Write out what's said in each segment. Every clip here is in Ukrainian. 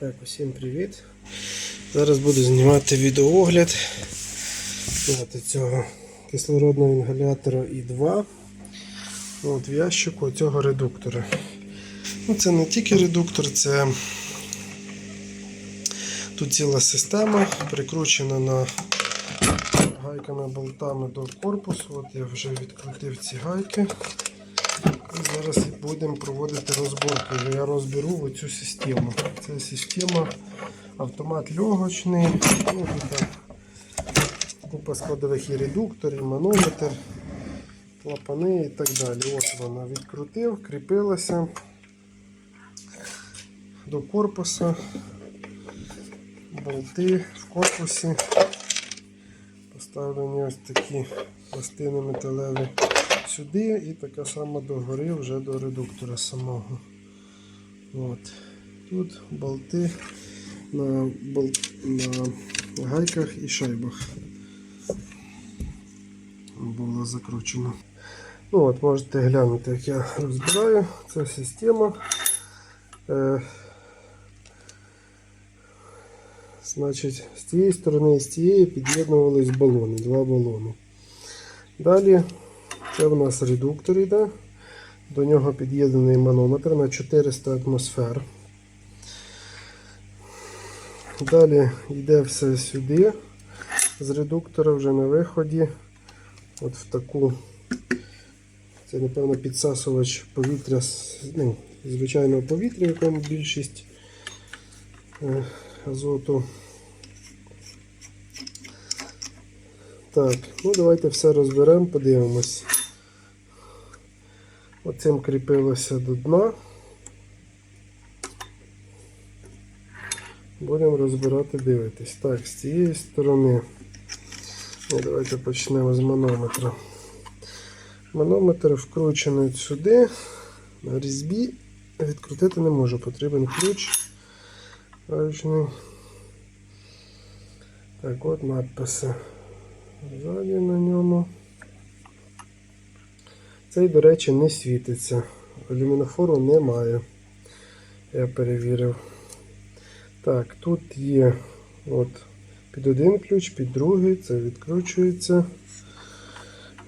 Так, усім привіт. Зараз буду знімати відеоогляд от цього кислородного інгалятора І2 от, в ящику цього редуктора. Ну, це не тільки редуктор, це тут ціла система прикручена на гайками болтами до корпусу. От я вже відкрутив ці гайки. Зараз будемо проводити розборку. Я розберу оцю систему. Це система автомат льогочний. Ну, тут купа складових і редуктор, і манометр, клапани і так далі. От вона відкрутив, кріпилася до корпуса, болти в корпусі. Поставлені ось такі пластини металеві сюди і така сама догори вже до редуктора самого. От. Тут болти на, бол... на гайках і шайбах було закручено. Ну от, Можете глянути, як я розбираю. Це система. Е, Значить, з цієї сторони і з цієї під'єднувались балони, два балони. Далі це у нас редуктор йде. До нього під'єднаний манометр на 400 атмосфер. Далі йде все сюди. З редуктора вже на виході. От в таку. Це, напевно, підсасувач повітря, ну, звичайного повітря, в якому більшість е, азоту. Так, ну давайте все розберемо, подивимось. Оцим кріпилося до дна. Будемо розбирати, дивитись. Так, з цієї сторони. Ну, давайте почнемо з манометра. Манометр вкручений сюди. На різьбі відкрутити не можу, потрібен ключ. Ручний. Так, от надписи. Ззаді на ньому. Цей, до речі, не світиться. Люмінофору немає. Я перевірив. Так, тут є от під один ключ, під другий, це відкручується.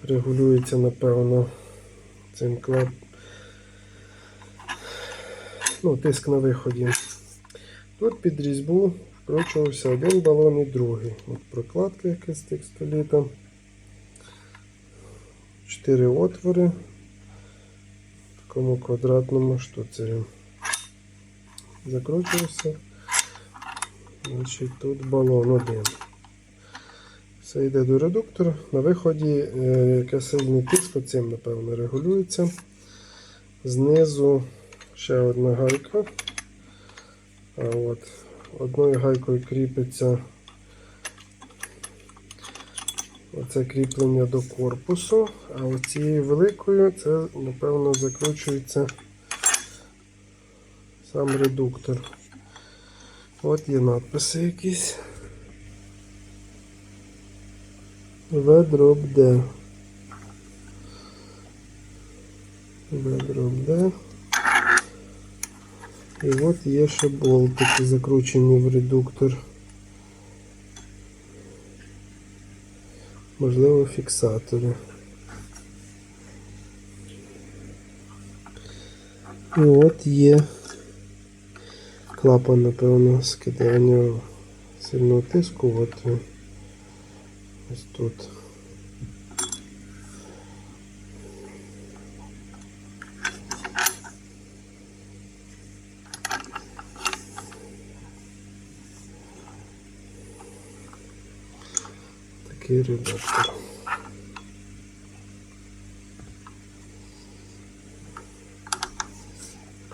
Регулюється, напевно, цим клап. Ну, тиск на виході. Тут під різьбу вкручувався один балон і другий. От прокладка якась текстоліта. Чотири отвори в такому квадратному штуцері. Закручувався. Значить, тут балон один. Все йде до редуктора. На виході е, яке сильний тиск, оцим, напевно, регулюється. Знизу ще одна гайка. От одною гайкою кріпиться оце кріплення до корпусу, а оцією великою це, напевно, закручується сам редуктор. От є надписи якісь. Ведроб Д. Ведроб Д. І от є ще болтики закручені в редуктор. Можливо, фіксатори. І от є клапан, напевно, скидання сильного тиску. От. Ось тут. Такий редактор.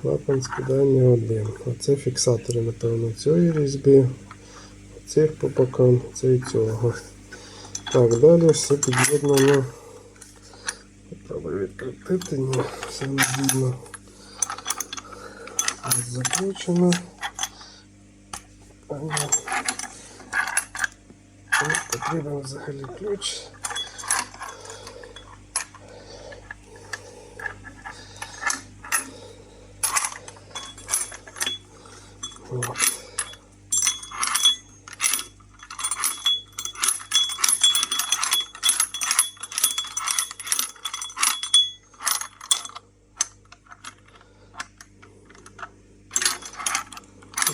Клапан скидання один. Оце фіксатори, напевно, цієї різьби, цих по бокам, це і цього. Так, далі все під'єднано. Попробую відкрутити, ні, все не видно. Закручено. потрібен взагалі ключ. Вот.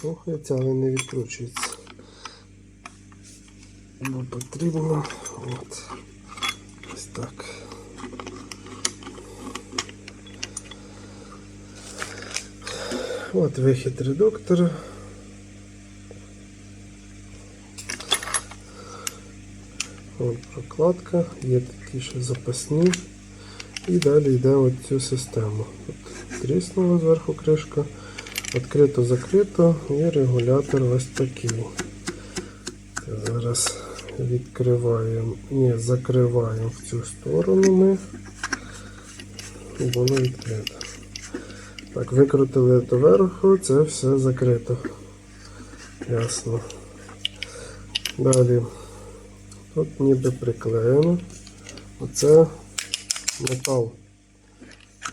Рухається, але не відкручується. Бо потрібно. От. Ось так. От вихід редуктора. От прокладка, є такі ще запасні. І далі йде от цю систему. Тут тріснула зверху кришка, відкрито-закрито і регулятор ось такий. Зараз відкриваємо, ні, закриваємо в цю сторону ми. І воно відкрито. Так, викрутили доверху, це все закрито. Ясно. Далі. Тут ніби приклеєно. Оце метал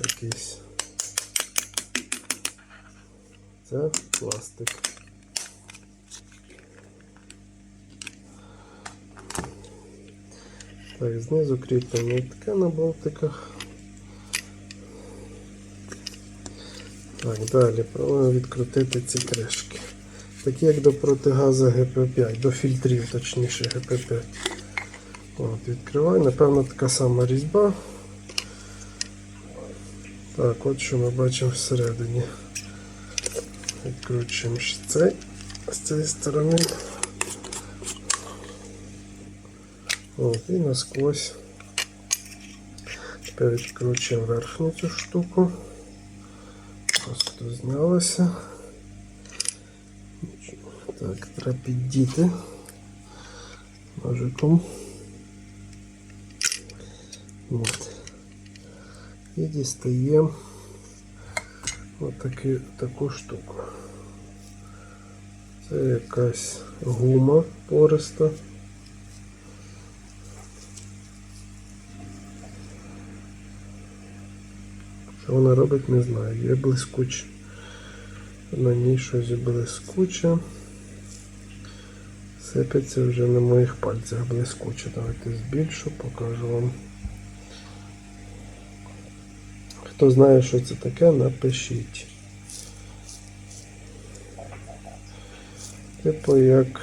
якийсь. Це пластик. Так, знизу кріплення таке на болтиках. Так, далі пробуємо відкрутити ці кришки. Такі як до протигазу ГП5, до фільтрів, точніше ГП5. От, відкриваю, напевно, така сама різьба. Так, от що ми бачимо всередині. Відкручуємо цей з цієї сторони. От, і насквозь. Тепер відкручуємо верхню цю штуку. Просто знялося. Так, треба піддіти ножиком. От. І дістаємо отакі, таку штуку. Це якась гума пориста. Що вона робить, не знаю. Є блискуче. На ній щось блискуче. Сипеться вже на моїх пальцях блискуче. Давайте збільшу, покажу вам. Хто знає, що це таке, напишіть. Типу як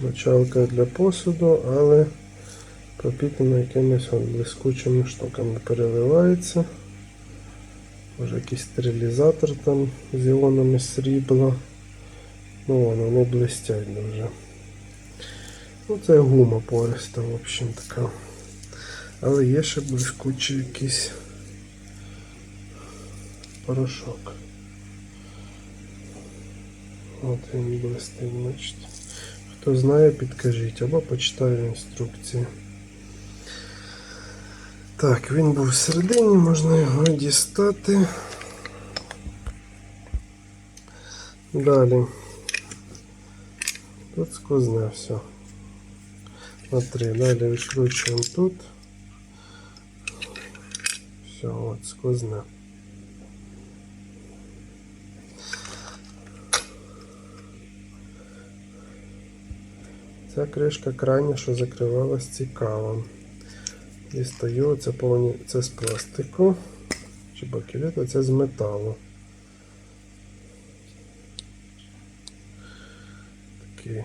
мочалка для посуду, але пропітана якимись блискучими штуками переливається. Може якийсь стерилізатор там з іонами срібла. Ну вон, вони блистять дуже. Ну це гума пориста, в общем така. Але є ще блискучий якийсь порошок. От він блистить, бачите. Хто знає, підкажіть або почитаю інструкції. Так, він був всередині, можна його дістати. Далі. Тут сквозне все. На три. Далі відкручуємо тут. Все, от сквозне. Ця кришка крайня, що закривалась цікаво. Дістаю, це повні, це з пластику. Чи бакеліту, це з металу. Такий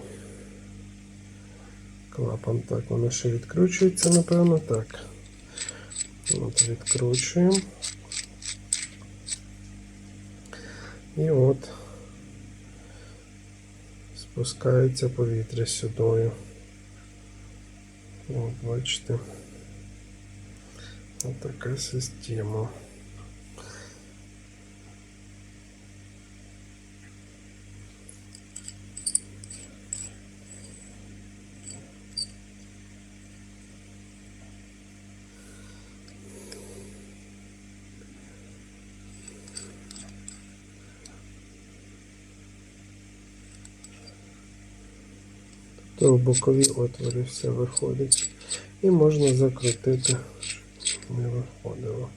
клапан. Так, воно ще відкручується, напевно. Так. От відкручуємо. І от спускається повітря сюди. От, бачите. Ось така система. То в бокові отвори все виходить. І можна закрутити, не виходило.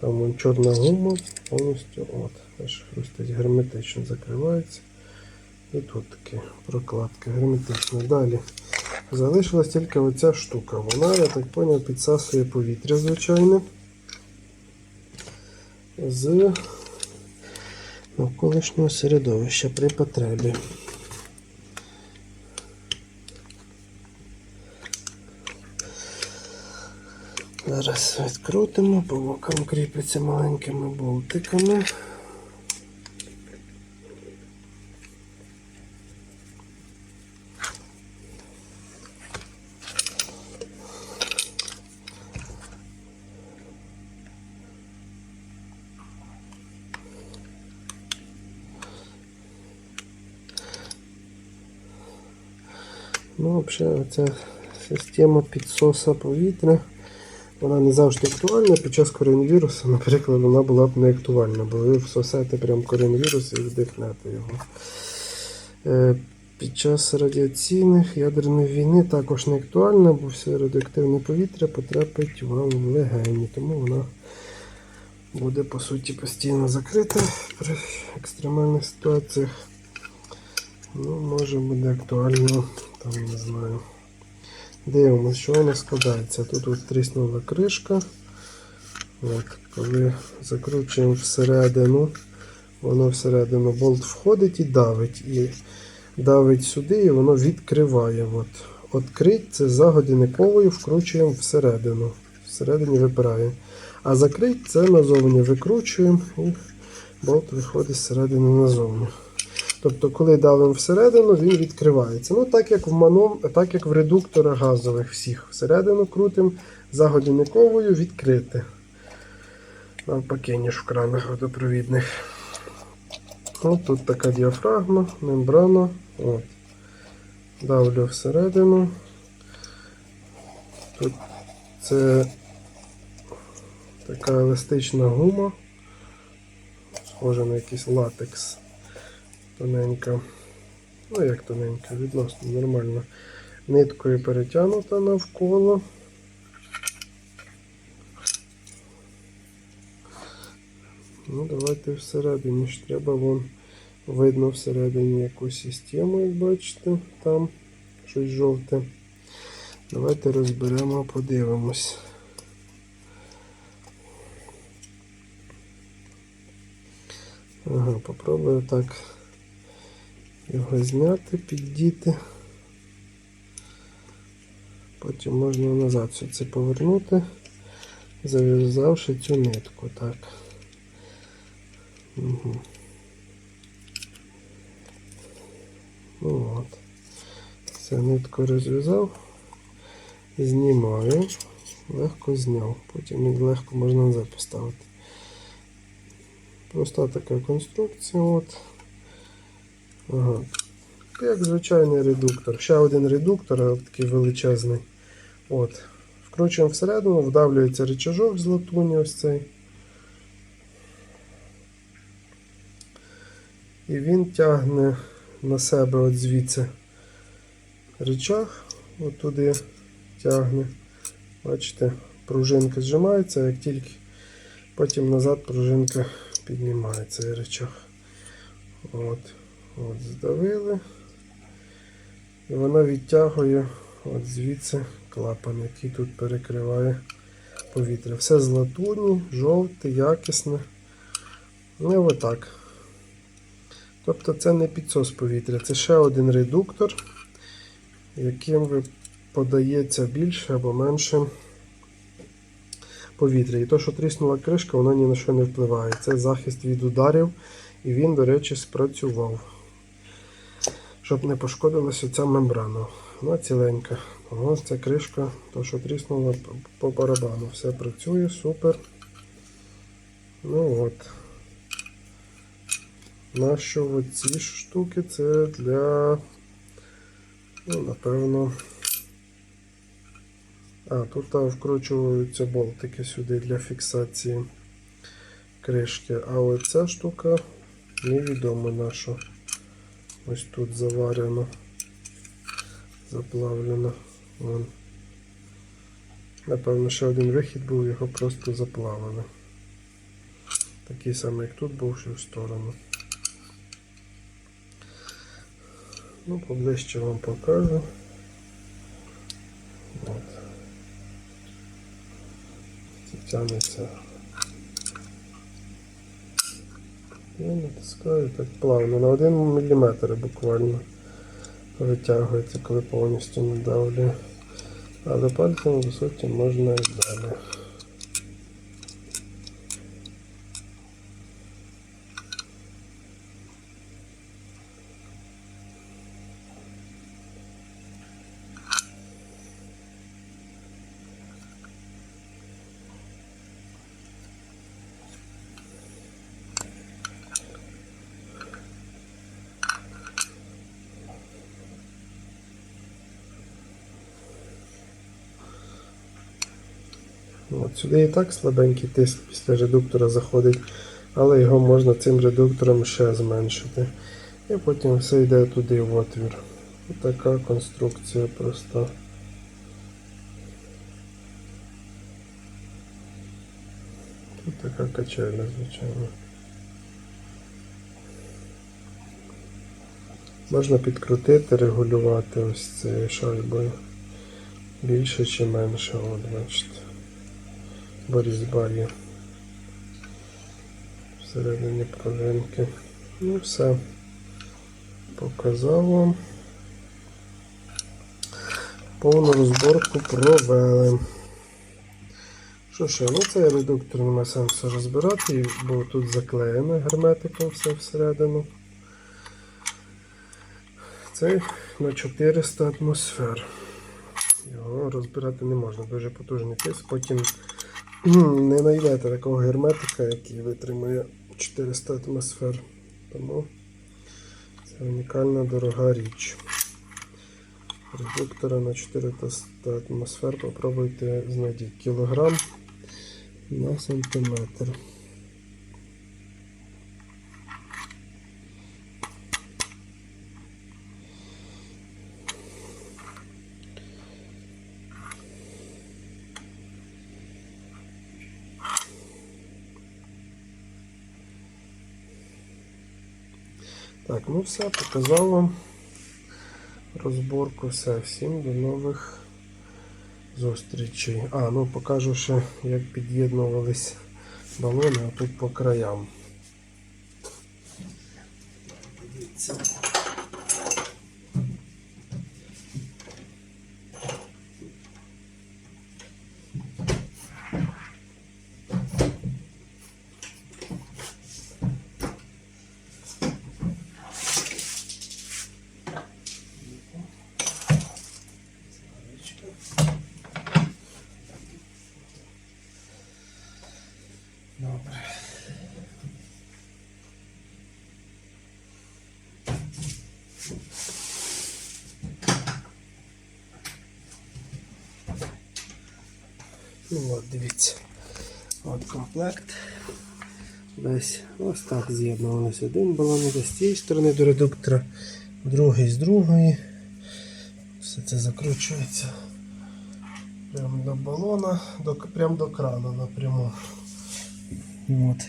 Там вон чорна гума повністю от, аж хрустить герметично закривається. І тут такі прокладки герметично. Далі залишилась тільки оця штука. Вона, я так зрозумів, підсасує повітря, звичайне. З навколишнього середовища при потребі. Зараз відкрутимо, по бокам кріпиться маленькими болтиками. Ну, взагалі, оця система підсоса повітря, вона не завжди актуальна. Під час коронавірусу, наприклад, вона була б не актуальна, бо ви всосете прям коронавірус і вдихнете його. Е, Під час радіаційних ядерної війни також не актуальна, бо все радіоактивне повітря потрапить вам в легені, тому вона буде по суті постійно закрита при екстремальних ситуаціях. Ну, може буде актуально, там не знаю. Дивимося, що вона складається. Тут от тріснула кришка. От, коли закручуємо всередину, воно всередину болт входить і давить. І давить сюди, і воно відкриває. От. Открить це за годинниковою вкручуємо всередину. Всередині випирає. А закрить це назовні викручуємо і болт виходить зсередини назовні. Тобто, коли давимо всередину, він відкривається. Ну, так як в маном, так як в редукторах газових всіх. Всередину крутимо за годинниковою відкрити. Навпаки, ніж в кранах водопровідних. От тут така діафрагма, мембрана. От. Давлю всередину. Тут це така еластична гума. Схожа на якийсь латекс тоненька. Ну, як тоненька, відносно нормально. Ниткою перетягнута навколо. Ну, давайте всередині ж треба вон видно всередині якусь систему, як бачите, там щось жовте. Давайте розберемо, подивимось. Ага, попробую так його зняти, піддіти. Потім можна назад все це повернути, зав'язавши цю нитку. Так. Угу. Ну от. Все, нитку розв'язав, знімаю, легко зняв. Потім їх легко можна назад поставити. Проста така конструкція. От. Ага. Як звичайний редуктор. Ще один редуктор, а такий величезний. От. Вкручуємо всередину, вдавлюється рычажок з латуні ось цей. І він тягне на себе от звідси рычаг, от туди тягне. Бачите, пружинка зжимається, як тільки потім назад пружинка піднімає цей рычаг. От. От, здавили. І вона відтягує от звідси клапан, який тут перекриває повітря. Все з латуні, жовте, якісне. Ну отак. Тобто це не підсос повітря, це ще один редуктор, яким подається більше або менше повітря. І то, що тріснула кришка, вона ні на що не впливає. Це захист від ударів, і він, до речі, спрацював щоб не пошкодилася ця мембрана. Вона ціленька. Ось ця кришка, то що тріснула по барабану. Все працює, супер. Ну от. Нащо ці штуки це для, ну, напевно. А, тут вкручуються болтики сюди для фіксації кришки. А оця штука невідомо на що. Ось тут заварено, заплавлено. Вон. Напевно, ще один вихід був, його просто заплавили. Такий самий, як тут був, ще в сторону. Ну, поближче вам покажу. От. Це тянеться Я натискаю так плавно, на 1 мм буквально витягується, коли повністю надавлюю. Але пальцем, по суті, можна і далі. От сюди і так слабенький тиск після редуктора заходить, але його можна цим редуктором ще зменшити. І потім все йде туди в отвір. Така конструкція проста. Тут така качеля, звичайно. Можна підкрутити, регулювати ось цією шайбою. Більше чи менше, от бачите. Бо є. Всередині пружинки. Ну все. Показав вам. Повну розборку провели. Що ще? Ну цей редуктор нема сенсу розбирати, бо тут заклеєно герметиком все всередину. Цей на 400 атмосфер. Його розбирати не можна, дуже потужний тиск. Потім не знайдете такого герметика, який витримує 400 атмосфер. Тому це унікальна дорога річ. Редуктора на 400 атмосфер попробуйте знайти кілограм на сантиметр. Так, ну все, показав вам розборку. Все, всім до нових зустрічей. А, ну покажу ще, як під'єднувались балони тут по краям. От, дивіться. От комплект. Десь ось так з'єднувалися. Один балон з цієї сторони до редуктора, другий з другої. Все це закручується прямо до балона, до, прямо до крана напряму. От.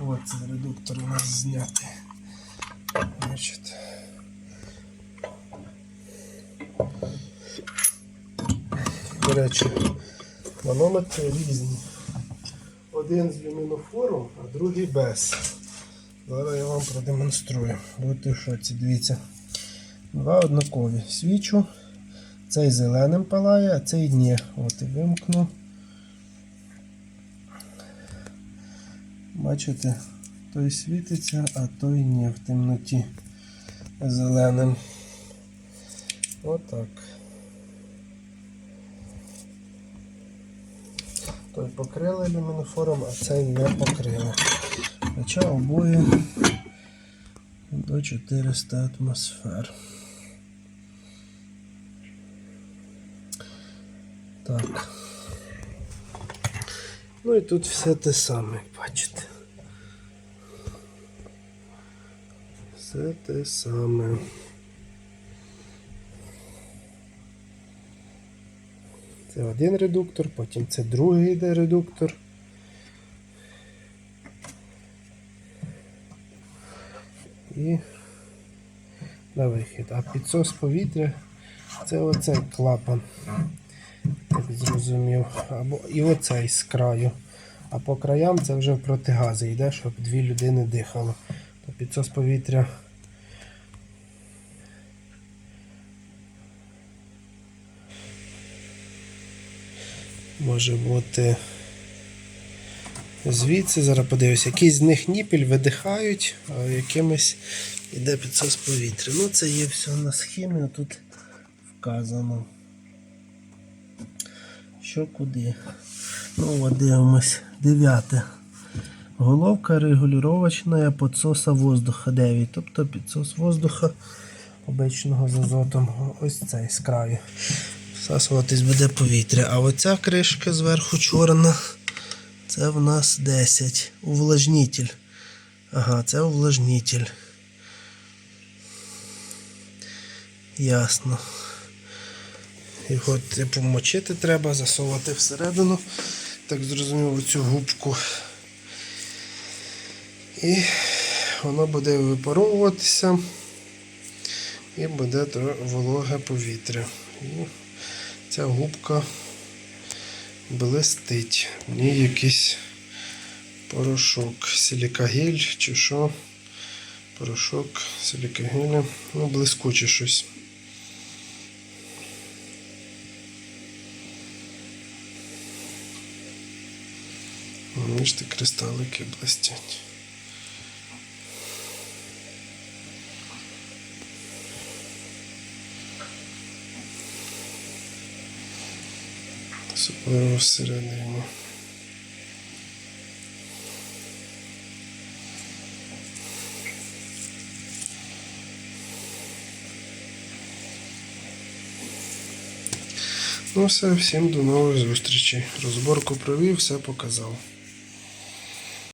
От цей редуктор у нас знятий. Значить. Речі, манометри різні. Один з люмінофором, а другий без. Зараз я вам продемонструю. Будете в шоці, дивіться. Два однакові. Свічу. Цей зеленим палає, а цей ні. От і вимкну. Бачите, той світиться, а той ні в темноті зеленим. Отак. Той покрили люмінофором, а цей не покрили. Хоча обоє до 400 атмосфер. Так. Ну і тут все те саме, бачите. Все те саме. Це один редуктор, потім це другий йде редуктор. І на вихід. А підсос повітря це оцей клапан. Так зрозумів. Або і оцей з краю. А по краям це вже в протигази йде, щоб дві людини дихало. То підсос повітря. Може бути звідси, зараз подивлюся, якісь з них ніпіль видихають, а якимось іде підсос повітря. Ну, це є все на схемі, тут вказано. Що куди? Ну, от дивимось. Дев'яте. Головка регулювачна підсоса воздуха 9. Тобто підсос воздуха обичного з азотом. Ось цей з краю. Всасуватись буде повітря. А оця кришка зверху чорна. Це в нас 10. Увлажнітель. Ага, це увлажнітель. Ясно. Його типу мочити треба, засовувати всередину. Так зрозумів цю губку. І воно буде випаровуватися і буде вологе повітря. Ця губка блистить. В ній якийсь порошок, силікагель чи що. Порошок силікагеля. Ну, блискуче щось. Бачите, кристалики блистять. Особливо всередину. Ну все, всім до нових зустрічей. Розборку провів, все показав.